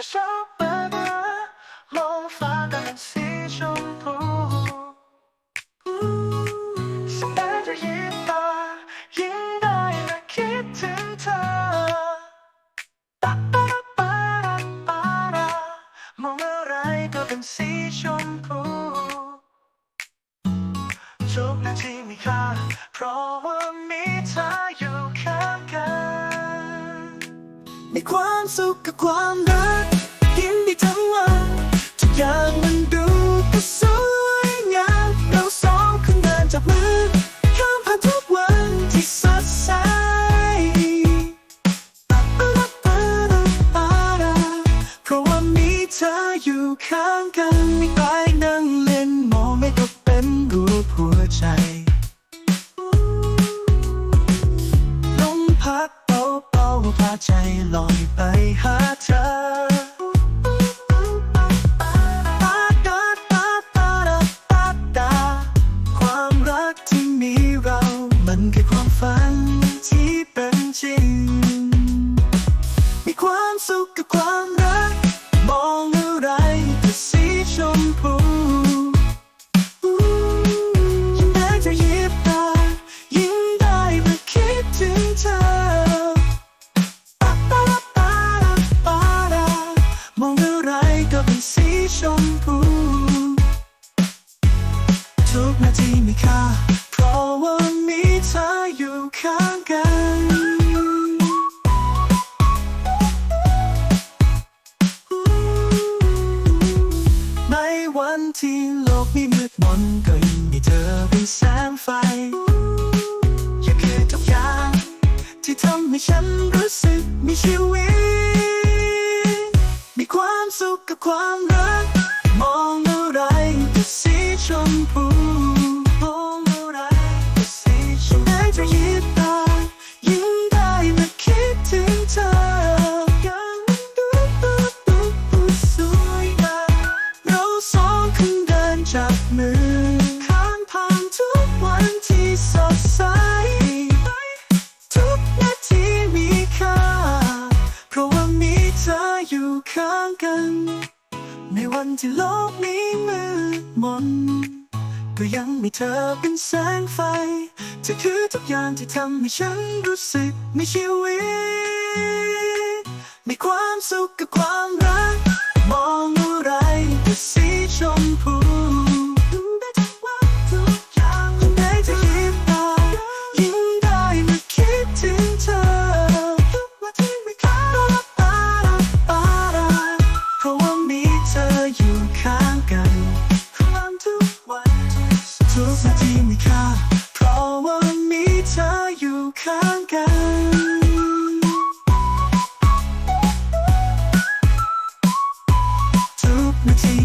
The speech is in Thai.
จะชอบเมื่อเมื่อมองฟ้าเป็นสีชมพูฉันได้จะยิ้มตายิ่งได้และคิดถึงเธอปะปะปะปะปะมองอะไรก็เป็นสีชมพูโชคดีที่มีค่าเพราะว่ามีเธออยู่ มีความสุขกับความรักยิ้มได้ทั้งวันทุกอย่างมันดูก็สวยงามเราสองคนเดินจับมือข้ามผ่านทุกวันที่สดใสเพราะว่ามีเธออยู่ข้างกันไม่ไปนั่งเล่นมองไม่ก็เป็นรูปหัวใจลมพัดเบาๆพาใจล ชมพูฉันได้จะยิบตายิ้มได้เมื่อคิดถึงเธอปะปะปะปะปะมองอะไรก็เป็นสีชมพู ทุกนาทีมีค่า นก็ยังมีเธอเป็นแสงไฟอย่าคือทุกอย่างที่ทำให้ฉันรู้สึกมีชีวิต มีความสุขกับความรัก มองอะไรก็สีชมพูมองอะไรก็สีชมพูได้จะยิบตายิ่งได้เมาคิดถึงเธอยังดูดูดูดูสวยงามเราสองคนเดินจับมือางกัน ในวันที่โลกนี้มืดมน ก็ยังมีเธอเป็นแสงไฟเธอคือทุกอย่างที่ทำให้ฉันรู้สึกมีชีวิต มีความสุขกับความรัก มองอะไรก็สีชมพู ข้างกันทุกนาที